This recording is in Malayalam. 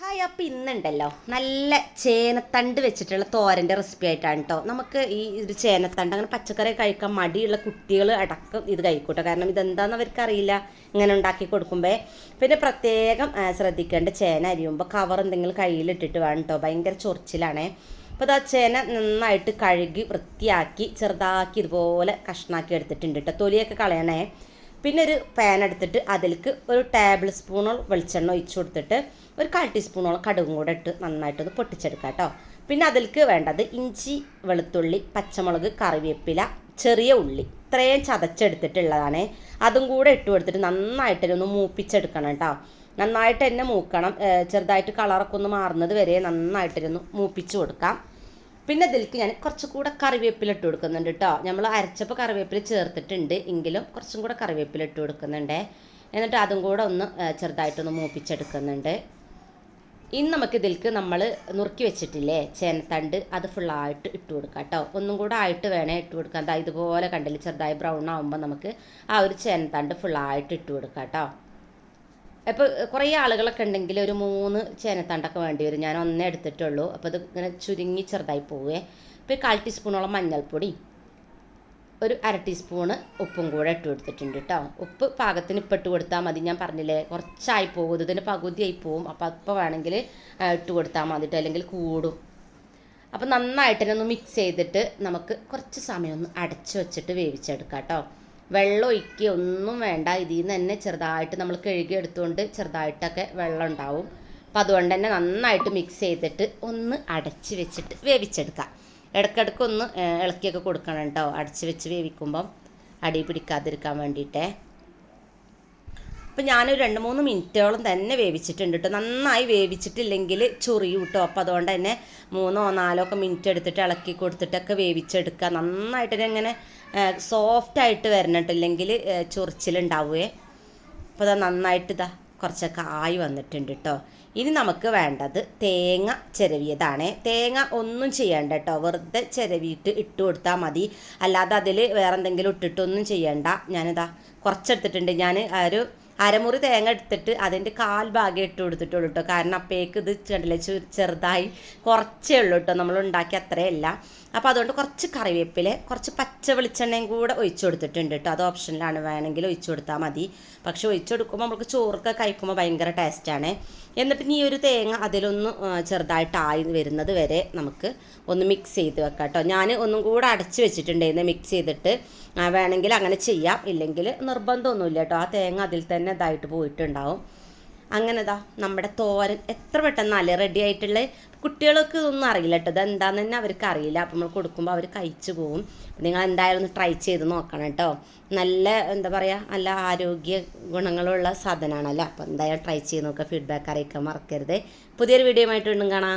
ഹായ് അപ്പം ഇന്നുണ്ടല്ലോ. നല്ല ചേനത്തണ്ട് വെച്ചിട്ടുള്ള തോരന്റെ റെസിപ്പി ആയിട്ടാണ് കേട്ടോ നമുക്ക് ഈ ഒരു ചേനത്തണ്ട് അങ്ങനെ പച്ചക്കറി കഴിക്കാൻ മടിയുള്ള കുട്ടികൾ അടക്കം ഇത് കഴിക്കൂട്ടോ. കാരണം ഇതെന്താണെന്ന് അവർക്ക് അറിയില്ല ഇങ്ങനെ ഉണ്ടാക്കി കൊടുക്കുമ്പോൾ പിന്നെ പ്രത്യേകം ശ്രദ്ധിക്കേണ്ട ചേന അരിയുമ്പോൾ കവർ എന്തെങ്കിലും കയ്യിലിട്ടിട്ട് വേണം കേട്ടോ ഭയങ്കര ചൊറിച്ചിലാണേ. അപ്പോൾ ആ ചേന നന്നായിട്ട് കഴുകി വൃത്തിയാക്കി ചെറുതാക്കി ഇതുപോലെ കഷ്ണാക്കി എടുത്തിട്ടുണ്ട് കേട്ടോ തൊലിയൊക്കെ കളയണേ. പിന്നെ ഒരു പാൻ എടുത്തിട്ട് അതിലേക്ക് ഒരു ടേബിൾ സ്പൂണോളം വെളിച്ചെണ്ണ ഒഴിച്ചു കൊടുത്തിട്ട് ഒരു കാൽ ടീസ്പൂണോളം കടുകും കൂടെ ഇട്ട് നന്നായിട്ടൊന്ന് പൊട്ടിച്ചെടുക്കാം കേട്ടോ പിന്നെ അതിലേക്ക് വേണ്ടത് ഇഞ്ചി വെളുത്തുള്ളി പച്ചമുളക് കറിവേപ്പില ചെറിയ ഉള്ളി. ഇത്രയും ചതച്ചെടുത്തിട്ടുള്ളതാണ്. അതും കൂടെ ഇട്ട് കൊടുത്തിട്ട് നന്നായിട്ട് ഒന്ന് മൂപ്പിച്ചെടുക്കണം കേട്ടോ നന്നായിട്ട് തന്നെ മൂക്കണം. ചെറുതായിട്ട് കളറൊക്കെ ഒന്ന് മാറുന്നത് വരെ നന്നായിട്ടൊന്ന് മൂപ്പിച്ച് കൊടുക്കാം. പിന്നെ ഇതിലേക്ക് ഞാൻ കുറച്ചും കൂടെ കറിവേപ്പില ഇട്ട് കൊടുക്കുന്നുണ്ട് കേട്ടോ നമ്മൾ അരച്ചപ്പോൾ കറിവേപ്പില ചേർത്തിട്ടുണ്ട്. എങ്കിലും കുറച്ചും കൂടെ കറിവേപ്പില ഇട്ട് കൊടുക്കുന്നുണ്ട്. എന്നിട്ട് അതും കൂടെ ഒന്ന് ചെറുതായിട്ടൊന്ന് മൂപ്പിച്ചെടുക്കുന്നുണ്ട്. ഇനി നമുക്ക് ഇതിലേക്ക് നമ്മൾ നുറുക്കി വെച്ചിട്ടില്ലേ ചേനത്തണ്ട് അത് ഫുള്ളായിട്ട് ഇട്ട് കൊടുക്കാം കേട്ടോ ഒന്നും കൂടെ ആയിട്ട് വേണേ ഇട്ട് കൊടുക്കാം. ഇതുപോലെ കണ്ടില്ല ചെറുതായി ബ്രൗൺ ആകുമ്പോൾ നമുക്ക് ആ ഒരു ചേനത്തണ്ട് ഫുള്ളായിട്ട് ഇട്ട് കൊടുക്കാം കേട്ടോ അപ്പോൾ കുറേ ആളുകളൊക്കെ ഉണ്ടെങ്കിൽ ഒരു മൂന്ന് ചേനത്തണ്ടൊക്കെ വേണ്ടി വരും. ഞാൻ ഒന്നേ എടുത്തിട്ടുള്ളൂ. അപ്പോൾ അത് ഇങ്ങനെ ചുരുങ്ങി ചെറുതായി പോവേ. ഇപ്പോൾ കാൽ ടീസ്പൂണോളം മഞ്ഞൾപ്പൊടി ഒരു അര ടീസ്പൂണ് ഉപ്പും കൂടെ ഇട്ട് കൊടുത്തിട്ടുണ്ട് കേട്ടോ ഉപ്പ് പാകത്തിന് ഇപ്പം ഇട്ട് കൊടുത്താൽ മതി. ഞാൻ പറഞ്ഞില്ലേ കുറച്ചായി പോകും. ഇതിന് പകുതിയായി പോകും അപ്പോൾ അപ്പോൾ വേണമെങ്കിൽ ഇട്ട് കൊടുത്താൽ മതി അല്ലെങ്കിൽ കൂടും. അപ്പോൾ നന്നായിട്ട് തന്നെ ഒന്ന് മിക്സ് ചെയ്തിട്ട് നമുക്ക് കുറച്ച് സമയം ഒന്ന് അടച്ചു വെച്ചിട്ട് വേവിച്ചെടുക്കാം കേട്ടോ വെള്ളം ഒഴിക്കുക ഒന്നും വേണ്ട. ഇതിൽ നിന്ന് തന്നെ ചെറുതായിട്ട് നമ്മൾ കഴുകി എടുത്തുകൊണ്ട് ചെറുതായിട്ടൊക്കെ വെള്ളം ഉണ്ടാവും. അപ്പം അതുകൊണ്ട് തന്നെ നന്നായിട്ട് മിക്സ് ചെയ്തിട്ട് ഒന്ന് അടച്ച് വെച്ചിട്ട് വേവിച്ചെടുക്കാം. ഇടയ്ക്കിടയ്ക്ക് ഒന്ന് ഇളക്കിയൊക്കെ കൊടുക്കണം കേട്ടോ. അടച്ച് വെച്ച് വേവിക്കുമ്പം അടി പിടിക്കാതിരിക്കാൻ വേണ്ടിയിട്ടേ. അപ്പം ഞാനൊരു രണ്ട് മൂന്ന് മിനിറ്റോളം തന്നെ വേവിച്ചിട്ടുണ്ട് കേട്ടോ നന്നായി വേവിച്ചിട്ടില്ലെങ്കിൽ ചൊറിയും കേട്ടോ അപ്പോൾ അതുകൊണ്ട് തന്നെ മൂന്നോ നാലോ ഒക്കെ മിനിറ്റ് എടുത്തിട്ട് ഇളക്കി കൊടുത്തിട്ടൊക്കെ വേവിച്ചെടുക്കുക. നന്നായിട്ട് ഇങ്ങനെ സോഫ്റ്റ് ആയിട്ട് വരണം കേട്ടോ ഇല്ലെങ്കിൽ ചൊറിച്ചിലുണ്ടാവുകയെ അപ്പോൾ ഇതാ നന്നായിട്ട് ഇതാ കുറച്ചൊക്കെ ആയി വന്നിട്ടുണ്ട് കേട്ടോ ഇനി നമുക്ക് വേണ്ടത് തേങ്ങ ചിരവിയതാണ്. തേങ്ങ ഒന്നും ചെയ്യണ്ട കേട്ടോ വെറുതെ ചിരവിയിട്ട് ഇട്ട് കൊടുത്താൽ മതി. അല്ലാതെ അതിൽ വേറെ എന്തെങ്കിലും ഇട്ടിട്ടൊന്നും ചെയ്യണ്ട. ഞാനിതാ കുറച്ചെടുത്തിട്ടുണ്ട്. ഞാൻ ഒരു അരമുറി തേങ്ങ എടുത്തിട്ട് അതിന്റെ കാൽ ഭാഗം ഇട്ട് കൊടുത്തിട്ടുള്ളൂ കേട്ടോ കാരണം അപ്പേക്ക് ഇത് കണ്ടില്ലേ ചെറുതായി കുറച്ചേ ഉള്ളൂ കേട്ടോ നമ്മൾ ഉണ്ടാക്കി അത്രയല്ല. അപ്പോൾ അതുകൊണ്ട് കുറച്ച് കറിവേപ്പില കുറച്ച് പച്ച വെളിച്ചെണ്ണയും കൂടെ ഒഴിച്ചു കൊടുത്തിട്ടുണ്ട് കേട്ടോ അത് ഓപ്ഷനിലാണ്. വേണമെങ്കിൽ ഒഴിച്ചു കൊടുത്താൽ മതി. പക്ഷെ ഒഴിച്ചു കൊടുക്കുമ്പോൾ നമുക്ക് ചോറൊക്കെ കഴിക്കുമ്പോൾ ഭയങ്കര ടേസ്റ്റാണ് എന്നിട്ട് ഈ ഒരു തേങ്ങ അതിലൊന്ന് ചെറുതായിട്ട് ആയി വരുന്നത് വരെ നമുക്ക് ഒന്ന് മിക്സ് ചെയ്ത് വെക്കാം കേട്ടോ ഞാൻ ഒന്നും കൂടെ അടച്ച് വെച്ചിട്ടുണ്ടായിരുന്നു മിക്സ് ചെയ്തിട്ട്. വേണമെങ്കിൽ അങ്ങനെ ചെയ്യാം. ഇല്ലെങ്കിൽ നിർബന്ധമൊന്നുമില്ല കേട്ടോ ആ തേങ്ങ അതിൽ തന്നെ ഇതായിട്ട് പോയിട്ടുണ്ടാവും. അങ്ങനെ ഇതാ നമ്മുടെ തോരൻ എത്ര പെട്ടെന്നല്ലേ റെഡി ആയിട്ടുള്ള? കുട്ടികൾക്ക് ഇതൊന്നും അറിയില്ല കേട്ടോ ഇതെന്താന്ന് തന്നെ അവർക്ക് അറിയില്ല. അപ്പം നമ്മൾ കൊടുക്കുമ്പോൾ അവർ കഴിച്ചു പോകും നിങ്ങൾ എന്തായാലും ഒന്ന് ട്രൈ ചെയ്ത് നോക്കണം കേട്ടോ നല്ല എന്താ പറയുക നല്ല ആരോഗ്യ ഗുണങ്ങളുള്ള സാധനമാണല്ലോ അപ്പം എന്തായാലും ട്രൈ ചെയ്ത് നോക്കുക. ഫീഡ്ബാക്ക് അറിയിക്കാൻ മറക്കരുത്. പുതിയൊരു വീഡിയോ ആയിട്ട് വീണ്ടും കാണാം.